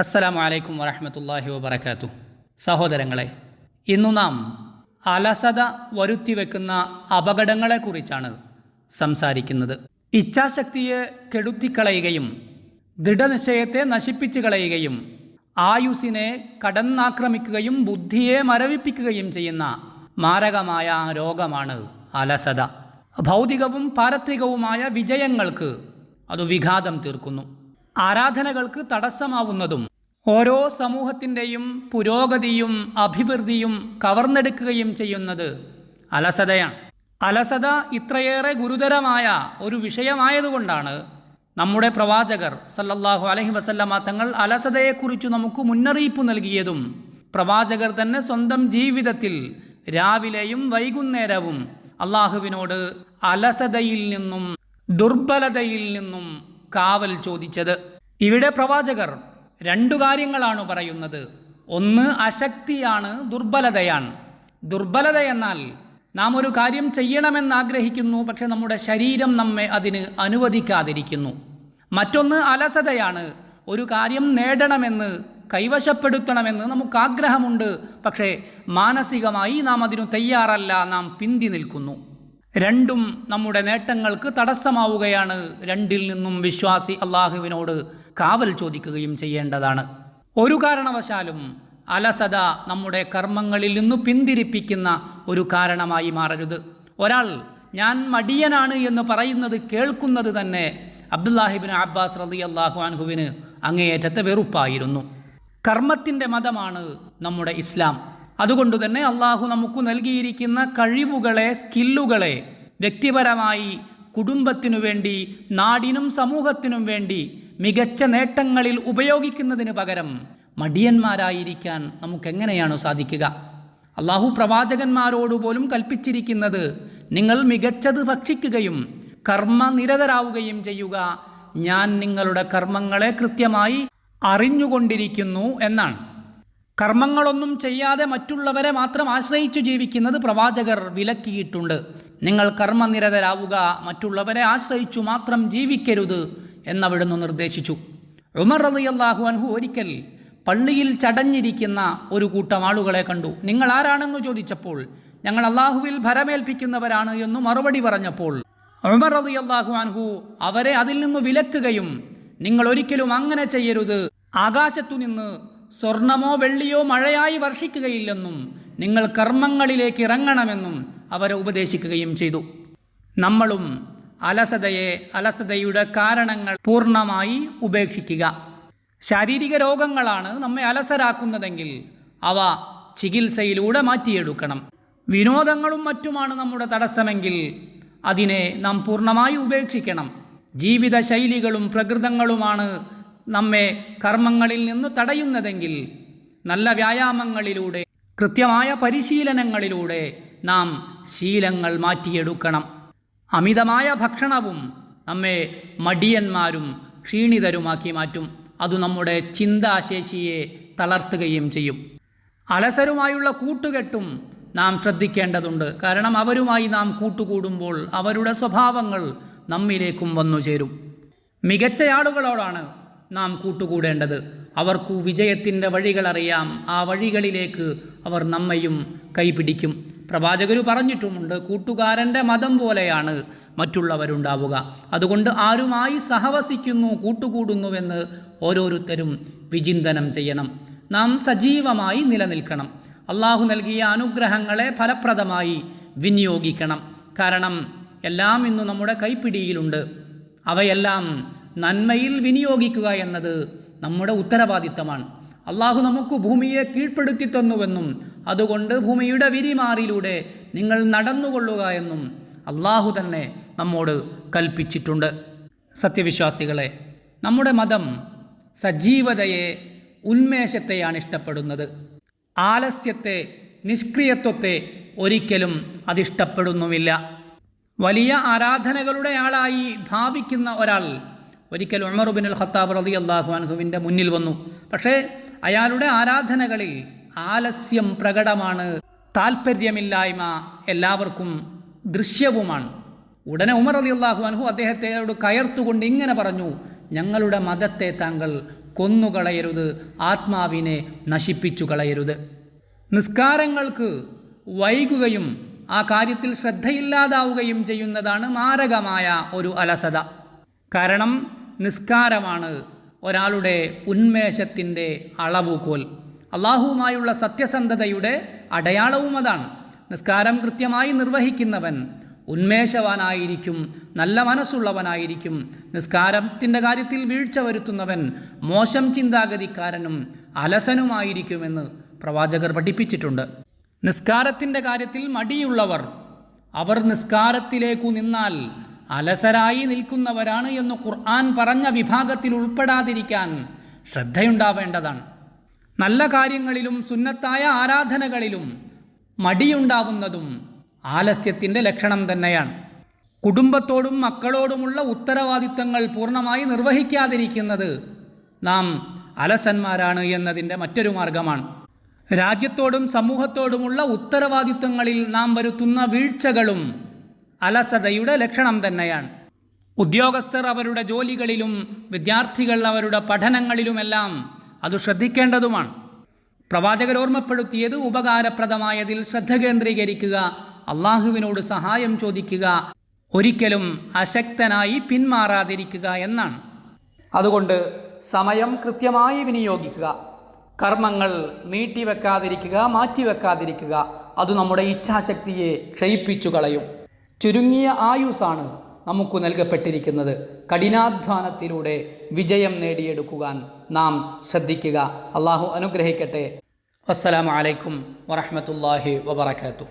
അസ്സലാമു വലൈക്കും വറഹമത്തല്ലാഹി വബർക്കാത്തു സഹോദരങ്ങളെ ഇന്നു നാം അലസത വരുത്തിവെക്കുന്ന അപകടങ്ങളെക്കുറിച്ചാണ് സംസാരിക്കുന്നത്. ഇച്ഛാശക്തിയെ കെടുത്തിക്കളയുകയും ദൃഢനിശ്ചയത്തെ നശിപ്പിച്ചു കളയുകയും ആയുസിനെ കടന്നാക്രമിക്കുകയും ബുദ്ധിയെ മരവിപ്പിക്കുകയും ചെയ്യുന്ന മാരകമായ രോഗമാണ് അലസത. ഭൗതികവും പാരത്രികവുമായ വിജയങ്ങൾക്ക് അത് വിഘാതം തീർക്കുന്നു. ആരാധനകൾക്ക് തടസ്സമാവുന്നതും ഓരോ സമൂഹത്തിന്റെയും പുരോഗതിയും അഭിവൃദ്ധിയും കവർന്നെടുക്കുകയും ചെയ്യുന്നത് അലസതയാണ്. അലസത ഇത്രയേറെ ഗുരുതരമായ ഒരു വിഷയമായതുകൊണ്ടാണ് നമ്മുടെ പ്രവാചകർ സല്ലല്ലാഹു അലഹി വസല്ലമ തങ്ങൾ അലസതയെക്കുറിച്ച് നമുക്ക് മുന്നറിയിപ്പ് നൽകിയതും പ്രവാചകർ തന്നെ സ്വന്തം ജീവിതത്തിൽ രാവിലെയും വൈകുന്നേരവും അള്ളാഹുവിനോട് അലസതയിൽ നിന്നും ദുർബലതയിൽ നിന്നും കാവൽ ചോദിച്ചത്. ഇവിടെ പ്രവാചകർ രണ്ടു കാര്യങ്ങളാണ് പറയുന്നത്. ഒന്ന് അശക്തിയാണ് ദുർബലതയാണ്. ദുർബലത എന്നാൽ നാം ഒരു കാര്യം ചെയ്യണമെന്ന് ആഗ്രഹിക്കുന്നു പക്ഷെ നമ്മുടെ ശരീരം നമ്മെ അതിന് അനുവദിക്കാതിരിക്കുന്നു. മറ്റൊന്ന് അലസതയാണ് ഒരു കാര്യം നേടണമെന്ന് കൈവശപ്പെടുത്തണമെന്ന് നമുക്ക് ആഗ്രഹമുണ്ട് പക്ഷേ മാനസികമായി നാം അതിനു തയ്യാറല്ല നാം പിന്തി നിൽക്കുന്നു. രണ്ടും നമ്മുടെ നേട്ടങ്ങൾക്ക് തടസ്സമാവുകയാണ്. രണ്ടിൽ നിന്നും വിശ്വാസി അള്ളാഹുവിനോട് കാവൽ ചോദിക്കുകയും ചെയ്യേണ്ടതാണ്. ഒരു കാരണവശാലും അലസത നമ്മുടെ കർമ്മങ്ങളിൽ നിന്നു പിന്തിരിപ്പിക്കുന്ന ഒരു കാരണമായി മാറരുത്. ഒരാൾ ഞാൻ മടിയനാണ് എന്ന് പറയുന്നത് കേൾക്കുന്നത് തന്നെ അബ്ദുല്ലാഹിബിൻ അബ്ബാസ് റലി അള്ളാഹു അൻഹുവിന് അങ്ങേയറ്റത്തെ വെറുപ്പായിരുന്നു. കർമ്മത്തിന്റെ മതമാണ് നമ്മുടെ ഇസ്ലാം. അതുകൊണ്ട് തന്നെ അള്ളാഹു നമുക്ക് നൽകിയിരിക്കുന്ന കഴിവുകളെ സ്കില്ലുകളെ വ്യക്തിപരമായി കുടുംബത്തിനു വേണ്ടി നാടിനും സമൂഹത്തിനും വേണ്ടി മികച്ച നേട്ടങ്ങളിൽ ഉപയോഗിക്കുന്നതിന് പകരം മടിയന്മാരായിരിക്കാൻ നമുക്കെങ്ങനെയാണ് സാധിക്കുക? അള്ളാഹു പ്രവാചകന്മാരോട് പോലും കൽപ്പിച്ചിരിക്കുന്നത് നിങ്ങൾ മികച്ചത് ഭക്ഷിക്കുകയും കർമ്മനിരതരാവുകയും ചെയ്യുക. ഞാൻ നിങ്ങളുടെ കർമ്മങ്ങളെ കൃത്യമായി അറിഞ്ഞുകൊണ്ടിരിക്കുന്നു എന്നാണ്. കർമ്മങ്ങളൊന്നും ചെയ്യാതെ മറ്റുള്ളവരെ മാത്രം ആശ്രയിച്ചു ജീവിക്കുന്നത് പ്രവാചകർ വിലക്കിയിട്ടുണ്ട്. നിങ്ങൾ കർമ്മനിരതരാവുക മറ്റുള്ളവരെ ആശ്രയിച്ചു മാത്രം ജീവിക്കരുത് എന്നവിടുന്ന് നിർദ്ദേശിച്ചു. ഉമർ റളിയല്ലാഹു അൻഹു ഒരിക്കൽ പള്ളിയിൽ ചടഞ്ഞിരിക്കുന്ന ഒരു കൂട്ടം ആളുകളെ കണ്ടു. നിങ്ങൾ ആരാണെന്ന് ചോദിച്ചപ്പോൾ ഞങ്ങൾ അള്ളാഹുവിൽ ഭരമേൽപ്പിക്കുന്നവരാണ് എന്ന് മറുപടി പറഞ്ഞപ്പോൾ ഉമർ റളിയല്ലാഹു അൻഹു അവരെ അതിൽ നിന്ന് വിലക്കുകയും നിങ്ങൾ ഒരിക്കലും അങ്ങനെ ചെയ്യരുത്. ആകാശത്തു നിന്ന് സ്വർണമോ വെള്ളിയോ മഴയായി വർഷിക്കുകയില്ലെന്നും നിങ്ങൾ കർമ്മങ്ങളിലേക്ക് ഇറങ്ങണമെന്നും അവരെ ഉപദേശിക്കുകയും ചെയ്തു. നമ്മളും അലസതയെ അലസതയുടെ കാരണങ്ങൾ പൂർണമായി ഉപേക്ഷിക്കുക. ശാരീരിക രോഗങ്ങളാണ് നമ്മെ അലസരാക്കുന്നതെങ്കിൽ അവ ചികിത്സയിലൂടെ മാറ്റിയെടുക്കണം. വിനോദങ്ങളും മറ്റുമാണ് നമ്മുടെ തടസ്സമെങ്കിൽ അതിനെ നാം പൂർണമായി ഉപേക്ഷിക്കണം. ജീവിതശൈലികളും പ്രകൃതങ്ങളുമാണ് നമ്മെ കർമ്മങ്ങളിൽ നിന്ന് തടയുന്നതെങ്കിൽ നല്ല വ്യായാമങ്ങളിലൂടെ കൃത്യമായ പരിശീലനങ്ങളിലൂടെ നാം ശീലങ്ങൾ മാറ്റിയെടുക്കണം. അമിതമായ ഭക്ഷണവും നമ്മെ മടിയന്മാരും ക്ഷീണിതരുമാക്കി മാറ്റും. അത് നമ്മുടെ ചിന്താശേഷിയെ തളർത്തുകയും ചെയ്യും. അലസരുമായുള്ള കൂട്ടുകെട്ടും നാം ശ്രദ്ധിക്കേണ്ടതുണ്ട്. കാരണം അവരുമായി നാം കൂട്ടുകൂടുമ്പോൾ അവരുടെ സ്വഭാവങ്ങൾ നമ്മിലേക്കും വന്നു ചേരും മികച്ച ആളുകളോടാണ് നാം കൂട്ടുകൂടേണ്ടത്. അവർക്കു വിജയത്തിന്റെ വഴികളറിയാം ആ വഴികളിലേക്ക് അവർ നമ്മയും കൈപിടിക്കും. പ്രവാചകർ പറഞ്ഞിട്ടുമുണ്ട് കൂട്ടുകാരന്റെ മതം പോലെയാണ് മറ്റുള്ളവരുണ്ടാവുക. അതുകൊണ്ട് ആരുമായി സഹവസിക്കുന്നു കൂട്ടുകൂടുന്നുവെന്ന് ഓരോരുത്തരും വിചിന്തനം ചെയ്യണം. നാം സജീവമായി നിലനിൽക്കണം. അള്ളാഹു നൽകിയ അനുഗ്രഹങ്ങളെ ഫലപ്രദമായി വിനിയോഗിക്കണം. കാരണം എല്ലാം ഇന്നു നമ്മുടെ കൈപ്പിടിയിലുണ്ട് അവയെല്ലാം നന്മയിൽ വിനിയോഗിക്കുക എന്നത് നമ്മുടെ ഉത്തരവാദിത്തമാണ്. അള്ളാഹു നമുക്ക് ഭൂമിയെ കീഴ്പ്പെടുത്തി തന്നുവെന്നും അതുകൊണ്ട് ഭൂമിയുടെ വിരിമാറിലൂടെ നിങ്ങൾ നടന്നുകൊള്ളുക എന്നും അള്ളാഹു തന്നെ നമ്മോട് കൽപ്പിച്ചിട്ടുണ്ട്. സത്യവിശ്വാസികളെ നമ്മുടെ മതം സജീവതയെ ഉന്മേഷത്തെയാണ് ഇഷ്ടപ്പെടുന്നത്. ആലസ്യത്തെ നിഷ്ക്രിയത്വത്തെ ഒരിക്കലും അതിഷ്ടപ്പെടുന്നുമില്ല. വലിയ ആരാധനകളുടെ ആളായി ഭാവിക്കുന്ന ഒരാൾ ഒരിക്കൽ ഉമറുബിൻ അൽ ഖത്താബ് റതി അള്ളാഹു അൻഹുവിന്റെ മുന്നിൽ വന്നു. പക്ഷേ അയാളുടെ ആരാധനകളിൽ ആലസ്യം പ്രകടമാണ് താല്പര്യമില്ലായ്മ എല്ലാവർക്കും ദൃശ്യവുമാണ്. ഉടനെ ഉമർ അലി അള്ളാഹു അൻഹു അദ്ദേഹത്തോട് കയർത്തുകൊണ്ട് ഇങ്ങനെ പറഞ്ഞു ഞങ്ങളുടെ മതത്തെ താങ്കൾ കൊന്നുകളയരുത് ആത്മാവിനെ നശിപ്പിച്ചു കളയരുത്. നിസ്കാരങ്ങൾക്ക് വൈകുകയും ആ കാര്യത്തിൽ ശ്രദ്ധയില്ലാതാവുകയും ചെയ്യുന്നതാണ് മാരകമായ ഒരു അലസത. കാരണം നിസ്കാരമാണ് ഒരാളുടെ ഉന്മേഷത്തിന്റെ അളവുകോൽ. അള്ളാഹുവുമായുള്ള സത്യസന്ധതയുടെ അടയാളവും അതാണ്. നിസ്കാരം കൃത്യമായി നിർവഹിക്കുന്നവൻ ഉന്മേഷവാനായിരിക്കും നല്ല മനസ്സുള്ളവനായിരിക്കും. നിസ്കാരത്തിന്റെ കാര്യത്തിൽ വീഴ്ച വരുത്തുന്നവൻ മോശം ചിന്താഗതിക്കാരനും അലസനുമായിരിക്കുമെന്ന് പ്രവാചകർ പഠിപ്പിച്ചിട്ടുണ്ട്. നിസ്കാരത്തിന്റെ കാര്യത്തിൽ മടിയുള്ളവർ അവർ നിസ്കാരത്തിലേക്കു നിന്നാൽ അലസരായി നിൽക്കുന്നവരാണ് എന്ന് ഖുർആൻ പറഞ്ഞ വിഭാഗത്തിൽ ഉൾപ്പെടാതിരിക്കാൻ ശ്രദ്ധയുണ്ടാവേണ്ടതാണ്. നല്ല കാര്യങ്ങളിലും സുന്നത്തായ ആരാധനകളിലും മടിയുണ്ടാവുന്നതും ആലസ്യത്തിന്റെ ലക്ഷണം തന്നെയാണ്. കുടുംബത്തോടും മക്കളോടുമുള്ള ഉത്തരവാദിത്തങ്ങൾ പൂർണമായി നിർവഹിക്കാതിരിക്കുന്നത് നാം അലസന്മാരാണ് എന്നതിന്റെ മറ്റൊരു മാർഗമാണ്. രാജ്യത്തോടും സമൂഹത്തോടുമുള്ള ഉത്തരവാദിത്തങ്ങളിൽ നാം വരുത്തുന്ന വീഴ്ചകളും അലസതയുടെ ലക്ഷണം തന്നെയാണ്. ഉദ്യോഗസ്ഥർ അവരുടെ ജോലികളിലും വിദ്യാർത്ഥികൾ അവരുടെ പഠനങ്ങളിലുമെല്ലാം അത് ശ്രദ്ധിക്കേണ്ടതുമാണ്. പ്രവാചകർ ഓർമ്മപ്പെടുത്തിയത് ഉപകാരപ്രദമായതിൽ ശ്രദ്ധ കേന്ദ്രീകരിക്കുക അള്ളാഹുവിനോട് സഹായം ചോദിക്കുക ഒരിക്കലും അശക്തനായി പിന്മാറാതിരിക്കുക എന്നാണ്. അതുകൊണ്ട് സമയം കൃത്യമായി വിനിയോഗിക്കുക കർമ്മങ്ങൾ നീട്ടിവെക്കാതിരിക്കുക മാറ്റിവെക്കാതിരിക്കുക അത് നമ്മുടെ ഇച്ഛാശക്തിയെ ക്ഷയിപ്പിച്ചു കളയും ചുരുങ്ങിയ ആയുസാണ് നമുക്ക് നൽകപ്പെട്ടിരിക്കുന്നത്. കഠിനാധ്വാനത്തിലൂടെ വിജയം നേടിയെടുക്കുവാൻ നാം ശ്രദ്ധിക്കുക. അള്ളാഹു അനുഗ്രഹിക്കട്ടെ. അസ്സലാമു അലൈക്കും വറഹമത്തല്ലാഹി വബർക്കാത്തു